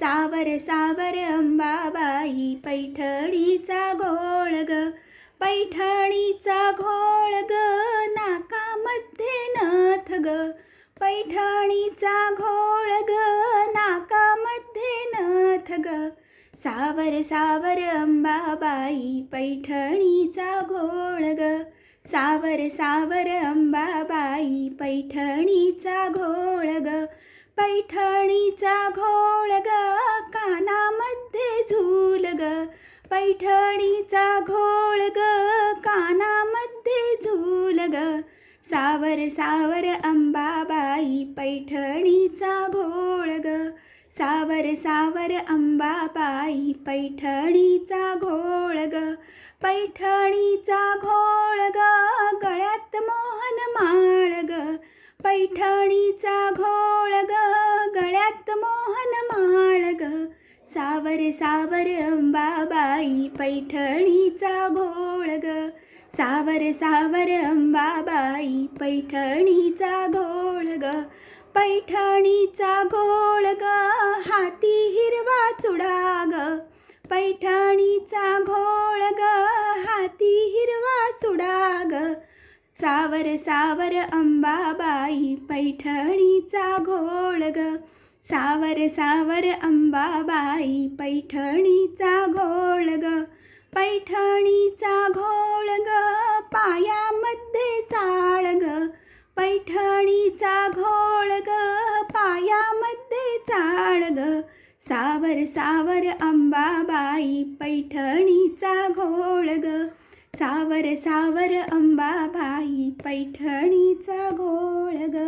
सावर सावर अंबाबाई पैठणीचा घोळ ग पैठणीचा घोळ ग नाकामध्ये नथ ग पैठणीचा घोळ ग नाकामध्ये नथ ग सावर सावर अंबाबाई पैठणीचा घोळ ग सावर सावर अंबाबाई पैठणीचा घोळ ग पैठणीचा घोळ ग कानामध्ये झूल ग. पैठणीचा घोळ ग कानामध्ये झूल ग. सावर सावर अंबाबाई पैठणीचा घोळ ग. सावर सावर अंबाबाई पैठणीचा घोळ ग. पैठणीचा घोळ ग गळ्यात मोहन माळ ग. पैठणीचा गळ्यात मोहन माळग. ग सावर सावर अंबाबाई पैठणीचा घोळ ग सावर सावर अंबाबाई पैठणीचा घोळ ग पैठणीचा घोळ ग हाती हिरवा चुडा ग पैठणीचा घोळ ग हाती हिरवा चुडा ग सावर सावर अंबाबाई पैठणीचा घोळ ग सावर सावर अंबाबाई पैठणीचा घोळ ग. पैठणीचा घोळ ग पायामध्ये चाळ ग. पैठणीचा घोळ ग पायामध्ये चाळ ग. सावर सावर अंबाबाई पैठणीचा घोळ ग. सावर सावर अंबाबाई पैठणीचा घोळ ग.